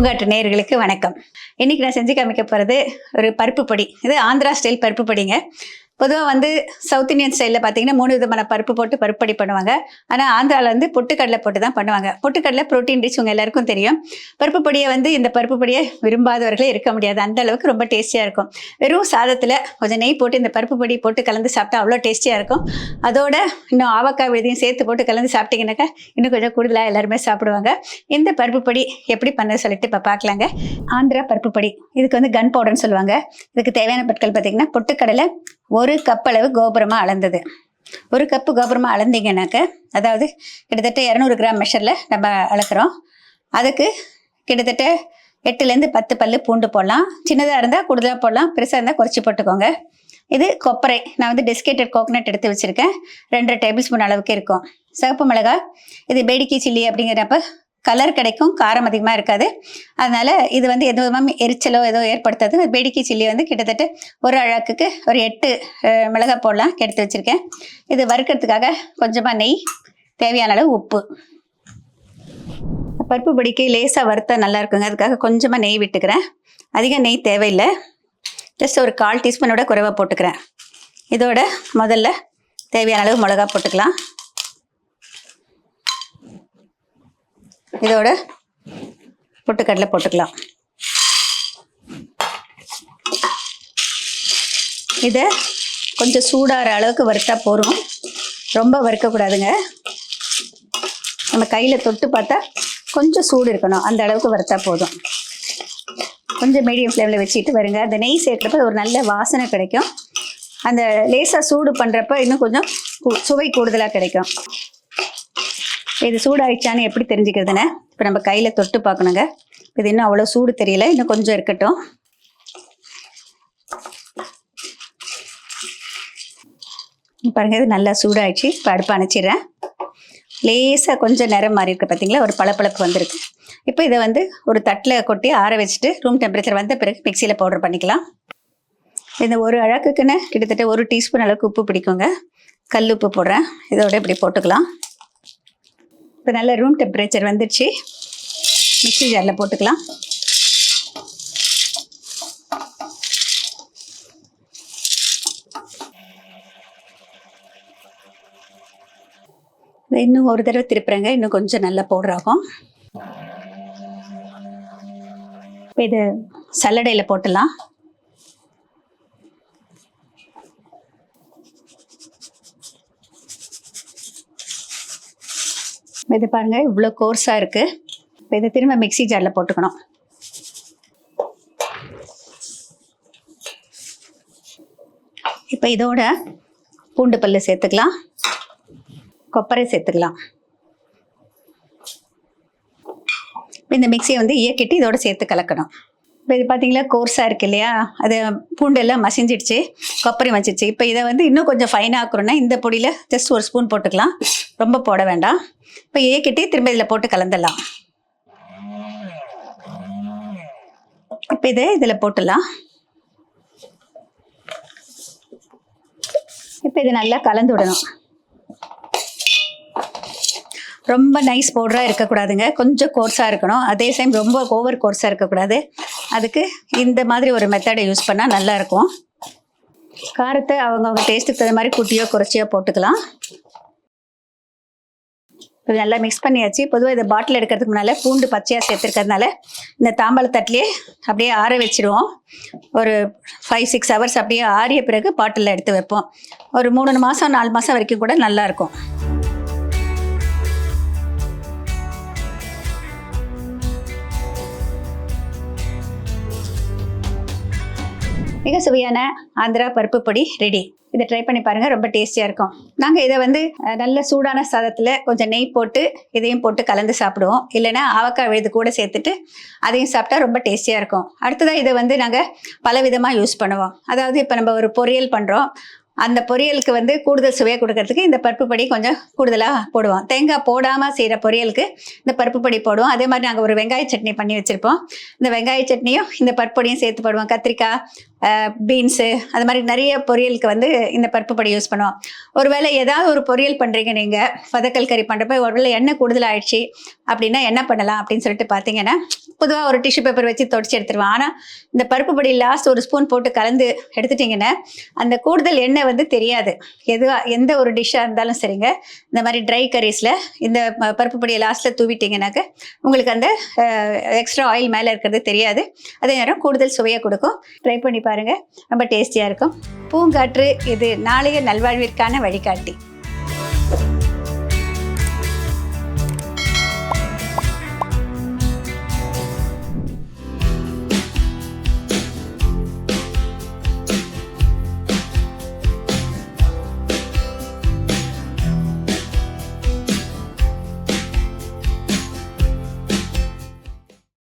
பூங்காட்டு நேயர்களுக்கு வணக்கம். இன்னைக்கு நான் செஞ்சு காமிக்க போகிறது ஒரு பருப்பு பொடி. இது ஆந்திரா ஸ்டைல் பருப்பு பொடிங்க. பொதுவாக வந்து சவுத் இந்தியன் ஸ்டைலில் பார்த்தீங்கன்னா மூணு விதமான பருப்பு போட்டு பருப்படி பண்ணுவாங்க. ஆனால் ஆந்திராவில் வந்து பொட்டுக்கடலை போட்டு தான் பண்ணுவாங்க. பொட்டுக்கடலை ப்ரோட்டீன் ரிச் உங்கள் எல்லாருக்கும் தெரியும். பருப்பு பொடியை வந்து இந்த பருப்பு பொடியை விரும்பாதவர்களே இருக்க முடியாது. அந்த அளவுக்கு ரொம்ப டேஸ்டியாக இருக்கும். வெறும் சாதத்தில் கொஞ்சம் நெய் போட்டு இந்த பருப்பு பொடி போட்டு கலந்து சாப்பிட்டா அவ்வளோ டேஸ்டியாக இருக்கும். அதோட இன்னும் ஆவக்காய் விழுதையும் சேர்த்து போட்டு கலந்து சாப்பிட்டீங்கன்னாக்கா இன்னும் கொஞ்சம் கூடுதலாக எல்லாருமே சாப்பிடுவாங்க. இந்த பருப்பு பொடி எப்படி பண்ண சொல்லிட்டு இப்போ பார்க்கலாங்க ஆந்திரா பருப்பு பொடி. இதுக்கு வந்து கன் பவுடர்னு சொல்லுவாங்க. இதுக்கு தேவையான பொருட்கள் பார்த்தீங்கன்னா பொட்டுக்கடலை ஒரு கப் அளவு கோபுரமாக அளந்தது. ஒரு கப்பு கோபுரமாக அளந்தீங்கன்னாக்க அதாவது கிட்டத்தட்ட இரநூறு கிராம் மெஷரில் நம்ம அளக்குறோம். அதுக்கு கிட்டத்தட்ட எட்டுலேருந்து பத்து பல்லு பூண்டு போடலாம். சின்னதாக இருந்தால் கூடுதலாக போடலாம். பெருசாக இருந்தால் குறைச்சி போட்டுக்கோங்க. இது கொப்பரை. நான் வந்து டெஸ்கேட்டட் கோகனட் எடுத்து வச்சுருக்கேன். ரெண்டரை டேபிள் ஸ்பூன் அளவுக்கு இருக்கும். சிவப்பு மிளகாய். இது பேடிக்கி சில்லி அப்படிங்கிறப்ப கலர் கிடைக்கும் காரம் அதிகமாக இருக்காது. அதனால் இது வந்து எது விதமாக எரிச்சலோ ஏதோ ஏற்படுத்தாது. பேடிக்கி சில்லி வந்து கிட்டத்தட்ட ஒரு அழகுக்கு ஒரு எட்டு மிளகாய் போடலாம் எடுத்து வச்சுருக்கேன். இது வறுக்கிறதுக்காக கொஞ்சமாக நெய் தேவையான அளவு உப்பு. பருப்பு பொடிக்கு லேசாக வறுத்தா நல்லா இருக்குங்க. அதுக்காக கொஞ்சமாக நெய் விட்டுக்கிறேன். அதிக நெய் தேவையில்லை. ஜஸ்ட் ஒரு கால் டீஸ்பூனோட குறைவாக போட்டுக்கிறேன். இதோட முதல்ல தேவையான அளவு மிளகா போட்டுக்கலாம். இதோட பொட்டுக்கடலை போட்டுக்கலாம். இதை கொஞ்சம் சூடாகிற அளவுக்கு வறுத்தா போதும். ரொம்ப வறுக்கக்கூடாதுங்க. நம்ம கையில் தொட்டு பார்த்தா கொஞ்சம் சூடு இருக்கணும். அந்த அளவுக்கு வறுத்தா போதும். கொஞ்சம் மீடியம் ஃப்ளேமில் வச்சுட்டு வருங்க. அந்த நெய் சேர்க்குறப்ப ஒரு நல்ல வாசனை கிடைக்கும். அந்த லேசாக சூடு பண்ணுறப்ப இன்னும் கொஞ்சம் சுவை கூடுதலாக கிடைக்கும். இது சூடாயிடுச்சான்னு எப்படி தெரிஞ்சுக்கிறதுன்னு இப்போ நம்ம கையில் தொட்டு பார்க்கணுங்க. இது இன்னும் அவ்வளோ சூடு தெரியல இன்னும் கொஞ்சம் இருக்கட்டும். பாருங்க இது நல்லா சூடாயிடுச்சு. இப்போ அடுப்பு அணைச்சிடுறேன். லேசாக கொஞ்சம் நிறம் மாறி இருக்கு பார்த்தீங்களா ஒரு பளபளப்பு வந்திருக்கு. இப்போ இதை வந்து ஒரு தட்டில் கொட்டி ஆற வச்சுட்டு ரூம் டெம்பரேச்சர் வந்த பிறகு மிக்சியில் பவுடர் பண்ணிக்கலாம். இந்த ஒரு அழகுக்குன்னு கிட்டத்தட்ட ஒரு டீஸ்பூன் அளவுக்கு உப்பு பிடிக்குங்க. கல் உப்பு போடுறேன். இதோட இப்படி போட்டுக்கலாம். இப்போ நல்ல ரூம் டெம்பரேச்சர் வந்துடுச்சு மிக்சி ஜாரில் போட்டுக்கலாம். இன்னும் ஒரு தடவை திருப்புறேங்க. இன்னும் கொஞ்சம் நல்லா பவுடர் இப்போ இதை சல்லடையில் போட்டுடலாம் இது பாருங்க இவ்வளோ கோர்ஸாக இருக்கு. இப்போ இதை திரும்ப மிக்ஸி ஜாரில் போட்டுக்கணும். இப்போ இதோட பூண்டு பல்லு சேர்த்துக்கலாம். கொப்பரை சேர்த்துக்கலாம். இந்த மிக்சியை வந்து இயக்கிட்டு இதோட சேர்த்து கலக்கணும். இப்போ இது பார்த்தீங்களா கோர்ஸாக இருக்கு இல்லையா? அது பூண்டு எல்லாம் மசிஞ்சிடுச்சு கொப்பரி மசிச்சு. இப்போ இதை வந்து இன்னும் கொஞ்சம் ஃபைனாக ஆக்குறோன்னா இந்த பொடியில் ஜஸ்ட் ஒரு ஸ்பூன் போட்டுக்கலாம். ரொம்ப போட வேண்டாம். இப்போ இயக்கிட்டு திரும்ப இதில் போட்டு கலந்துடலாம். இப்போ இதை இதில் போட்டுடலாம். இப்போ இது நல்லா கலந்து விடணும். ரொம்ப நைஸ் பவுடராக இருக்கக்கூடாதுங்க. கொஞ்சம் கோர்ஸாக இருக்கணும். அதே சமயம் ரொம்ப ஓவர் கோர்ஸாக இருக்கக்கூடாது. அதுக்கு இந்த மாதிரி ஒரு மெத்தடை யூஸ் பண்ணால் நல்லாயிருக்கும் காரத்தை அவங்கவுங்க டேஸ்ட்டுக்கு தகுந்த மாதிரி குட்டியோ குறைச்சியோ போட்டுக்கலாம். இப்போ நல்லா மிக்ஸ் பண்ணியாச்சு. பொதுவாக இதை பாட்டில் எடுக்கிறதுக்கு முன்னால் பூண்டு பச்சையாக சேர்த்துருக்கிறதுனால இந்த தாம்பாள அப்படியே ஆற வச்சுருவோம். ஒரு ஃபைவ் சிக்ஸ் ஹவர்ஸ் அப்படியே ஆறிய பிறகு பாட்டிலில் எடுத்து வைப்போம். ஒரு மூணு மாதம் நாலு மாதம் வரைக்கும் கூட நல்லாயிருக்கும் மிக சுவையான ஆந்திரா பருப்பு பொடி ரெடி இதை ட்ரை பண்ணி பாருங்கள் ரொம்ப டேஸ்டியாக இருக்கும். நாங்கள் இதை வந்து நல்ல சூடான சாதத்தில் கொஞ்சம் நெய் போட்டு இதையும் போட்டு கலந்து சாப்பிடுவோம். இல்லைன்னா ஆவக்காய் விழுது கூட சேர்த்துட்டு அதையும் சாப்பிட்டா ரொம்ப டேஸ்டியாக இருக்கும். அடுத்ததாக இதை வந்து நாங்கள் பல விதமாக யூஸ் பண்ணுவோம். அதாவது இப்போ நம்ம ஒரு பொரியல் பண்ணுறோம் அந்த பொரியலுக்கு வந்து கூடுதல் சுவையை கொடுக்கறதுக்கு இந்த பருப்பு பொடி கொஞ்சம் கூடுதலாக போடுவோம். தேங்காய் போடாமல் செய்கிற பொரியலுக்கு இந்த பருப்பு பொடி போடுவோம். அதே மாதிரி நாங்கள் ஒரு வெங்காய சட்னி பண்ணி வச்சுருப்போம். இந்த வெங்காய சட்னியும் இந்த பருப்பு பொடியும் சேர்த்து போடுவோம். கத்திரிக்காய் பீன்ஸு அது மாதிரி நிறைய பொரியலுக்கு வந்து இந்த பருப்பு படி யூஸ் பண்ணுவோம். ஒருவேளை ஏதாவது ஒரு பொரியல் பண்ணுறீங்க நீங்கள் வதக்கல் கறி பண்ணுறப்ப ஒருவேளை எண்ணெய் கூடுதலாகிடுச்சு அப்படின்னா என்ன பண்ணலாம் அப்படின்னு சொல்லிட்டு பார்த்தீங்கன்னா பொதுவாக ஒரு டிஷ்யூ பேப்பர் வச்சு தொடச்சி எடுத்துருவேன் ஆனால் இந்த பருப்பு பொடி லாஸ்ட் ஒரு ஸ்பூன் போட்டு கலந்து எடுத்துட்டிங்கன்னா அந்த கூடுதல் எண்ணெய் வந்து தெரியாது. எதுவாக எந்த ஒரு டிஷ்ஷாக இருந்தாலும் சரிங்க. இந்த மாதிரி ட்ரை கரீஸில் இந்த பருப்பு பொடியை லாஸ்ட்டில் தூவிட்டிங்கனாக்க உங்களுக்கு அந்த எக்ஸ்ட்ரா ஆயில் மேலே இருக்கிறது தெரியாது. அதே நேரம் கூடுதல் சுவையாக கொடுக்கும். ட்ரை பண்ணி பாருங்கள் ரொம்ப டேஸ்டியாக இருக்கும். பூங்காற்று இது நாளைய நல்வாழ்விற்கான வழிகாட்டி.